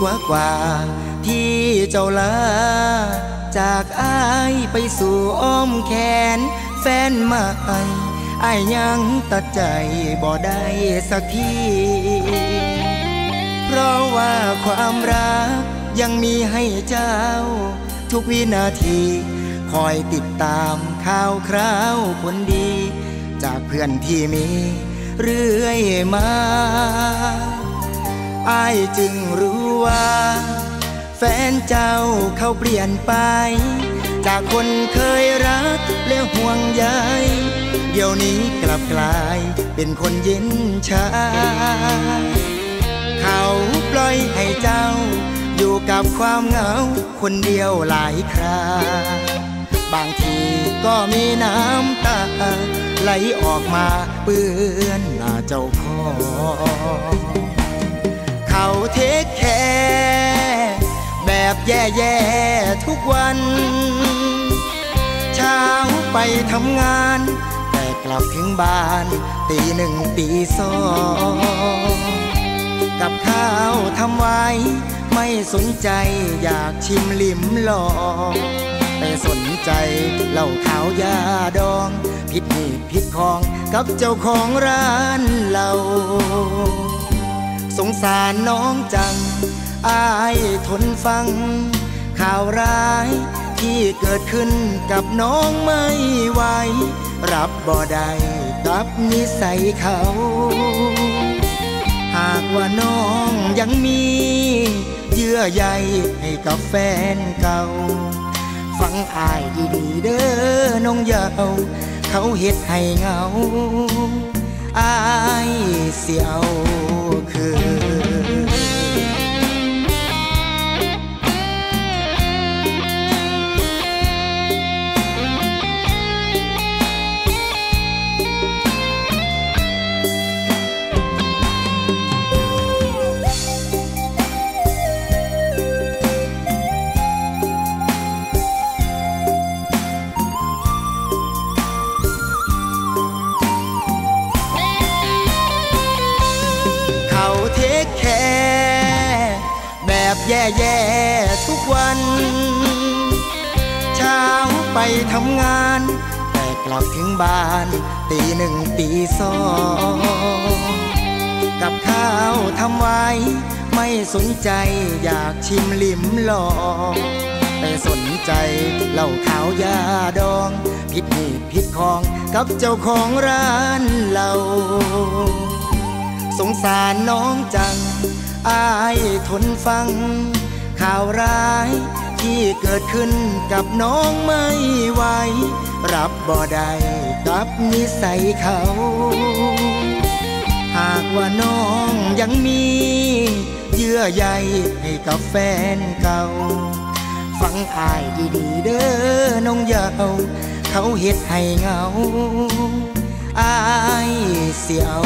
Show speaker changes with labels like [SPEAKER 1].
[SPEAKER 1] กว่ากว่า ที่เจ้าลา จากอายไปสู่อ้อมแขน แฟนใหม่อายยังตัดใจบ่ได้สักที เพราะว่าความรักยังมีให้เจ้า ทุกวินาที คอยติดตามข่าวคราวคนดี จากเพื่อนที่มี เรื่อยมา อายจึงรู้ว่า แฟนเจ้าเขาเปลี่ยนไป จากคนเคยรักและห่วงใยเดี๋ยวนี้กลับกลายเป็นคนเย็นชา เขาปล่อยให้เจ้า อยู่กับความเหงา คนเดียวหลายครา บางทีก็มีน้ำตา ไหลออกมาเปื้อนหน้าเจ้าขอ แบบแย่ทุกวัน เช้าไปทำงาน แต่กลับถึงบ้านตีหนึ่งตีสองกับข้าวทำไว้ ไม่สนใจอยากชิมลิ้มลองแต่สนใจเหล้าขาวยาดอง ผิดหีผิดของกับเจ้าของร้านเหล้า สงสารน้องจัง อายทนฟัง ข่าวร้ายที่เกิดขึ้นกับน้องไม่ไหว รับบ่ได้กับนิสัยเขา หากว่าน้องยังมี เยื่อใยให้กับแฟนเก่า ฟังอายดีๆเด้อน้องเยาเขาเฮ็ดให้เงาอายเสียว แบบแย่ๆทุกวัน เช้าไปทำงาน แต่กลับถึงบ้านตีหนึ่งตีสองกับข้าวทำไว้ ไม่สนใจอยากชิมลิ้มลองแต่สนใจเหล้าขาวยาดอง ผิดหีผิดของกับเจ้าของร้านเหล้าสงสารน้องจัง อายทนฟัง ข่าวร้ายที่เกิดขึ้นกับน้องไม่ไหวรับบ่ได้กับนิสัยเขา หากว่าน้องยังมีเยื่อใยให้กับแฟนเก่า ฟังอายดีๆเด้อน้องเยาเขาเฮ็ดให้เงาอายเสียว